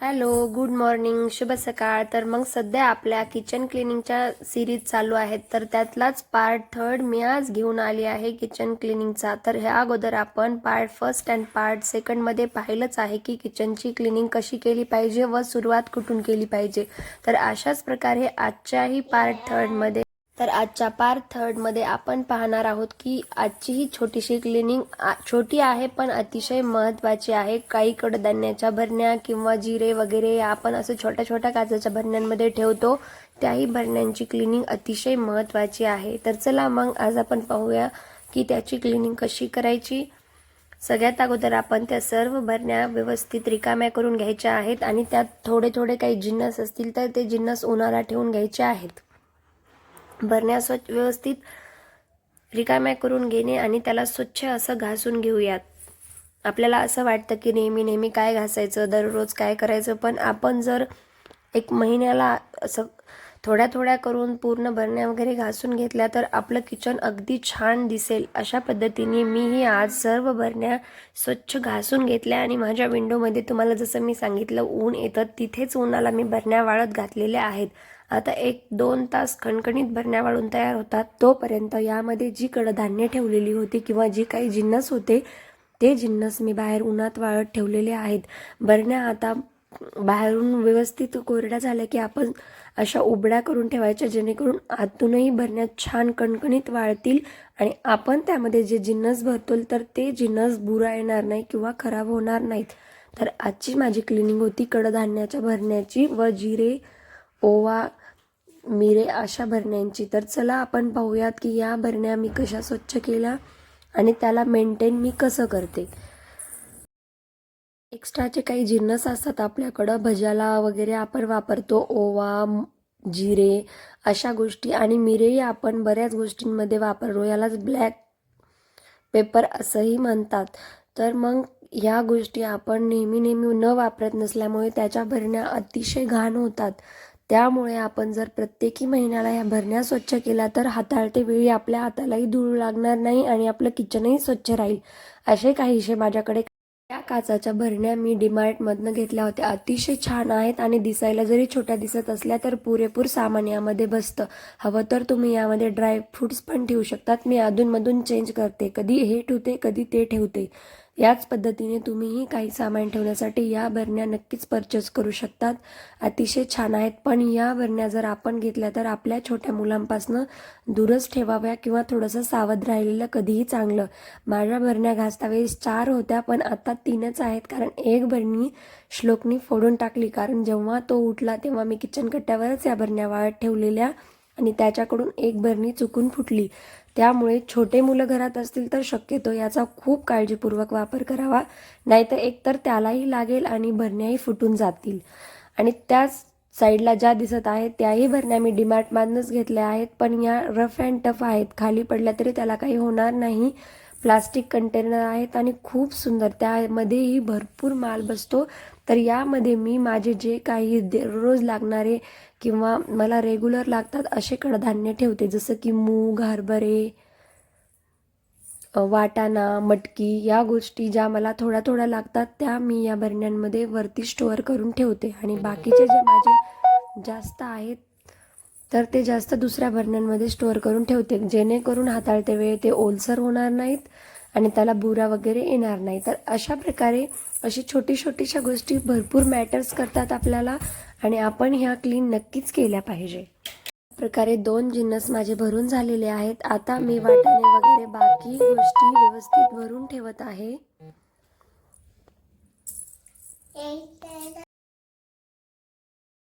Hello good morning शुभ सकाळ. तर मग सध्या आपल्या किचन क्लिनिंगच्या सिरीज चालू आहेत. तर त्यातलाच पार्ट थर्ड मी आज घेऊन आली आहे किचन क्लिनिंगचा तर ह्या अगोदर आपण पार्ट फर्स्ट अँड पार्ट सेकंडमध्ये पाहिलंच आहे की किचनची क्लिनिंग कशी केली पाहिजे व सुरुवात कुठून केली पाहिजे. तर अशाच प्रकारे आजच्याही पार्ट थर्डमध्ये तर आजच्या पार्ट थर्डमध्ये आपण पाहणार आहोत की आजची ही छोटीशी क्लिनिंग आ- छोटी आहे पण अतिशय महत्त्वाची आहे. काही कडधान्याच्या भरण्या किंवा जिरे वगैरे आपण असं छोट्या छोट्या काचेच्या भरण्यांमध्ये ठेवतो. त्याही भरण्यांची क्लिनिंग अतिशय महत्त्वाची आहे. तर चला मग आज आपण पाहूया की त्याची क्लिनिंग कशी करायची. सगळ्यात अगोदर आपण त्या सर्व भरण्या व्यवस्थित रिकाम्या करून घ्यायच्या आहेत आणि त्यात थोडे थोडे काही जिन्नस असतील तर ते जिन्नस उन्हाला ठेवून घ्यायचे आहेत. भरण्या स्वच्छ व्यवस्थित रिकाम्या करून घेणे आणि त्याला स्वच्छ असं घासून घेऊयात. आपल्याला असं वाटतं की नेहमी नेहमी काय घासायचं दररोज काय करायचं पण आपण जर एक महिन्याला असं थोड्या थोड्या करून पूर्ण भरण्या वगैरे घासून घेतल्या तर आपलं किचन अगदी छान दिसेल. अशा पद्धतीने मीही आज सर्व भरण्या स्वच्छ घासून घेतल्या आणि माझ्या विंडोमध्ये तुम्हाला जसं मी सांगितलं ऊन येतं तिथेच उन्हाला मी भरण्या वाळत घातलेल्या आहेत. आता एक दोन तास खणखणीत भरण्या वाळून तयार होतात. तोपर्यंत यामध्ये जी कडधान्य ठेवलेली होती किंवा जी काही जिन्नस होते ते जिन्नस मी बाहेर उन्हात वाळत ठेवलेले आहेत. भरण्या आता बाहेरून व्यवस्थित कोरड्या झाल्या की आपण अशा उबड्या करून ठेवायच्या जेणेकरून आतूनही भरण्या छान कणकणीत वाळतील आणि आपण त्यामध्ये जे जिन्नस भरतो तर ते जिन्नस बुरा येणार नाही किंवा खराब होणार नाहीत. तर आजची माझी क्लिनिंग होती कडधान्याच्या भरण्याची व जिरे ओवा मिरे अशा भरण्यांची. तर चला आपण पाहूयात की या भरण्या मी कशा स्वच्छ केल्या आणि त्याला मेंटेन मी कसं करते. एक्स्ट्राचे काही जिन्नस असतात आपल्याकडं. भज्याला वगैरे आपण वापरतो. ओवा जिरे अशा गोष्टी आणि मिरेही आपण बऱ्याच गोष्टींमध्ये वापरतो. यालाच ब्लॅक पेपर असंही म्हणतात. तर मग ह्या गोष्टी आपण नेहमी नेहमी न वापरत नसल्यामुळे त्याच्या भरण्या अतिशय घाण होतात. त्यामुळे आपण जर प्रत्येकी महिन्याला ह्या भरण्या स्वच्छ केल्या तर हाताळते वेळी आपल्या हातालाही धूळ लागणार नाही आणि आपलं किचनही स्वच्छ राहील. असे काहीसे माझ्याकडे या काचाच्या भरण्या मी डीमार्टमधनं घेतल्या होत्या. अतिशय छान आहेत आणि दिसायला जरी छोट्या दिसत असल्या तर पुरेपूर सामान यामध्ये बसतं. हवं तर तुम्ही यामध्ये ड्राय फ्रुट्स पण ठेवू शकतात. मी अधूनमधून चेंज करते. कधी हे ठेवते कधी ते ठेवते. याच पद्धतीने तुम्हीही काही सामान ठेवण्यासाठी या भरण्या नक्कीच परचेस करू शकतात. अतिशय छान आहेत. पण या भरण्या जर आपण घेतल्या तर आपल्या छोट्या मुलांपासनं दूरच ठेवाव्या किंवा थोडंसं सावध राहिलेलं कधीही चांगलं. माझ्या भरण्या घासता वेळेस चार होत्या पण आता तीनच आहेत कारण एक भरणी श्लोकनी फोडून टाकली. कारण जेव्हा तो उठला तेव्हा मी किचन कट्ट्यावरच या भरण्या वाळत ठेवलेल्या आणि त्याच्याकडून एक भरणी चुकून फुटली. त्यामुळे छोटे मुलं घरात असतील तर शक्यतो याचा खूप काळजीपूर्वक वापर करावा. नाहीतर एकतर त्यालाही लागेल आणि भरण्याही फुटून जातील. आणि त्याच साईडला ज्या दिसत आहेत त्याही भरण्या मी डिमार्टमधनंच घेतल्या आहेत. पण या रफ अँड टफ आहेत. खाली पडल्या तरी त्याला काही होणार नाही. प्लास्टिक कंटेनर आहेत आणि खूप सुंदर. त्यामध्येही भरपूर माल बसतो. तर यामध्ये मी माझे जे काही दररोज लागणारे किंवा मला रेग्युलर लागतात असे कडधान्य ठेवते. जसं की मूग हरभरे वाटाणा मटकी या गोष्टी ज्या मला थोड्या थोड्या लागतात त्या मी या भरण्यांमध्ये वरती स्टोअर करून ठेवते. आणि बाकीचे जे माझे जास्त आहेत तर ते जास्त दुसऱ्या भरण्यांमध्ये स्टोअर करून ठेवते. जेणेकरून हाताळते वेळ ते ओलसर होणार नाहीत आणि त्याला बुरा वगैरे येणार नाही. तर अशा प्रकारे अशी छोटी छोटीशा गोष्टी भरपूर मॅटर्स करतात आपल्याला आणि आपण ह्या क्लीन नक्कीच केल्या पाहिजे. प्रकारे दोन जिन्नस माझे भरून झालेले आहेत. आता मी वाटाणे वगैरे बाकी गोष्टी व्यवस्थित भरून ठेवत आहे.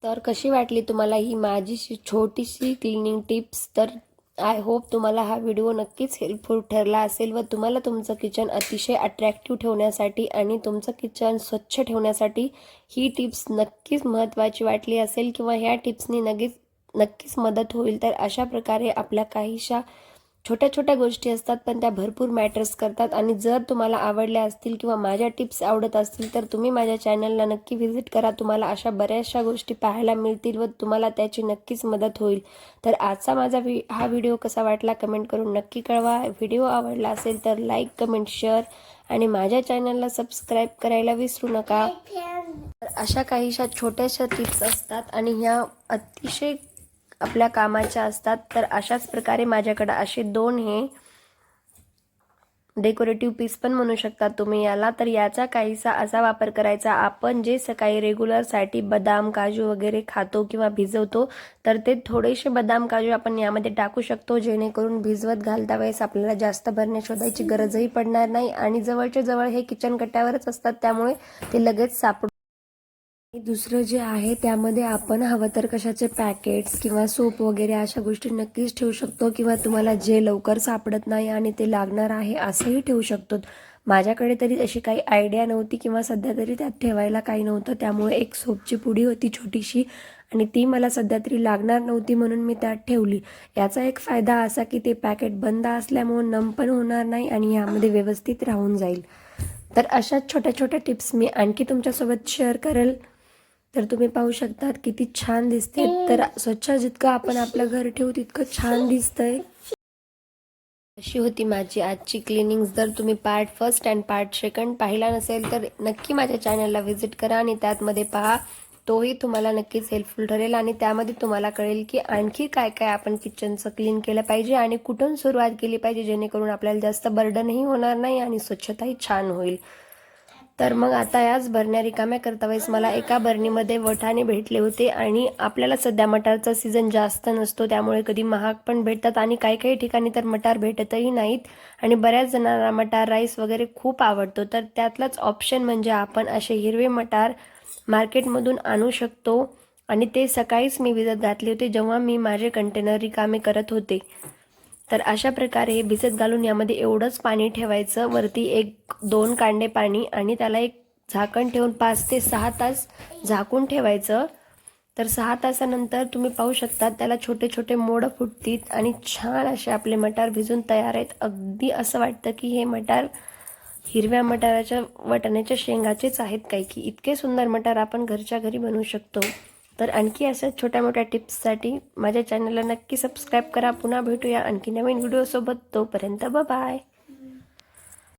तर कशी वाटली तुम्हाला ही माझीशी छोटीशी क्लिनिंग टिप्स तर आय होप तुम्हाला हा व्हिडिओ नक्कीच हेल्पफुल ठरला असेल व तुम्हाला तुमचं किचन अतिशय अट्रॅक्टिव्ह ठेवण्यासाठी आणि तुमचं किचन स्वच्छ ठेवण्यासाठी ही टिप्स नक्कीच महत्त्वाची वाटली असेल किंवा ह्या टिप्सनी नक्कीच नक्कीच मदत होईल. तर अशा प्रकारे आपल्या काहीशा छोट्या छोट्या गोष्टी असतात पण त्या भरपूर मॅटर्स करतात. आणि जर तुम्हाला आवडल्या असतील किंवा माझ्या टिप्स आवडत असतील तर तुम्ही माझ्या चॅनलला नक्की व्हिजिट करा. तुम्हाला अशा बऱ्याचशा गोष्टी पाहायला मिळतील व तुम्हाला त्याची नक्कीच मदत होईल. तर आजचा माझा व्हि हा व्हिडिओ कसा वाटला कमेंट करून नक्की कळवा. व्हिडिओ आवडला असेल तर लाईक कमेंट शेअर आणि माझ्या चॅनलला सबस्क्राईब करायला विसरू नका. तर अशा काहीशा छोट्याशा टिप्स असतात आणि ह्या अतिशय आपल्या कामाच्या असतात तर अशाच प्रकारे माझ्याकडं असे दोन हे डेकोरेटिव्ह पीस पण म्हणू शकता तुम्ही याला. तर याचा काहीसा असा वापर करायचा आपण जे सकाळी रेग्युलरसाठी बदाम काजू वगैरे खातो किंवा भिजवतो तर ते थोडेसे बदाम काजू आपण यामध्ये टाकू शकतो जेणेकरून भिजवत घालता वेळेस आपल्याला जास्त भरणे शोधायची गरजही पडणार नाही आणि जवळच्या जवळ हे किचन कट्ट्यावरच असतात त्यामुळे ते लगेच सापड दुसरं जे आहे त्यामध्ये आपण हवं तर कशाचे पॅकेट्स किंवा सोप वगैरे अशा गोष्टी नक्कीच ठेवू शकतो किंवा तुम्हाला जे लवकर सापडत नाही आणि ते लागणार आहे असंही ठेवू शकतो. माझ्याकडे तरी अशी काही आयडिया नव्हती किंवा सध्या तरी त्यात ठेवायला काही नव्हतं. त्यामुळे एक सोपची पुडी होती छोटीशी आणि ती मला सध्या तरी लागणार नव्हती म्हणून मी त्यात ठेवली. याचा एक फायदा असा की ते पॅकेट बंद असल्यामुळे नम पण होणार नाही आणि यामध्ये व्यवस्थित राहून जाईल. तर अशाच छोट्या छोट्या टिप्स मी आणखी तुमच्यासोबत शेअर करेल. तर तुम्ही पाहू शकतात किती छान दिसते. तर स्वच्छ जितकं आपण आपलं घर ठेवू तितकं छान दिसतंय. अशी होती माझी आजची क्लिनिंग जर तुम्ही part first and part second पाहिला नसेल तर नक्की माझ्या चॅनलला व्हिजिट करा आणि त्यातमध्ये पहा. तोही तुम्हाला नक्कीच हेल्पफुल ठरेल आणि त्यामध्ये तुम्हाला कळेल की आणखी काय काय आपण किचनचं क्लीन केलं पाहिजे आणि कुठून सुरुवात केली पाहिजे जेणेकरून आपल्याला जास्त बर्डनही होणार नाही आणि स्वच्छताही छान होईल. तर मग आता याच भरण्या रिकाम्या करता वेळेस मला एका भरणीमध्ये वठाणे भेटले होते आणि आपल्याला सध्या मटारचा सीझन जास्त नसतो त्यामुळे कधी महाग पण भेटतात आणि काही काही ठिकाणी तर मटार भेटतही नाहीत. आणि बऱ्याच जणांना मटार राईस वगैरे खूप आवडतो. तर त्यातलाच ऑप्शन म्हणजे आपण असे हिरवे मटार मार्केटमधून आणू शकतो. आणि ते सकाळीच मी विजत घातले होते जेव्हा मी माझे कंटेनर रिकामे करत होते. तर अशा प्रकारे भिजत घालून यामध्ये एवढंच पाणी ठेवायचं. वरती एक दोन कांडे पाणी आणि त्याला एक झाकण ठेवून पाच ते सहा तास झाकून ठेवायचं. तर सहा तासानंतर तुम्ही पाहू शकता त्याला छोटे छोटे मोड फुटतील आणि छान असे आपले मटार भिजून तयार आहेत. अगदी असं वाटतं की हे मटार हिरव्या मटाराच्या वाटाण्याच्या शेंगाचेच आहेत काही की. इतके सुंदर मटार आपण घरच्या घरी बनवू शकतो. तर आणखी अशा छोट्या मोठ्या टिप्ससाठी माझ्या चॅनलला नक्की सबस्क्राईब करा. पुन्हा भेटूया आणखी नवीन व्हिडिओसोबत. तोपर्यंत बाय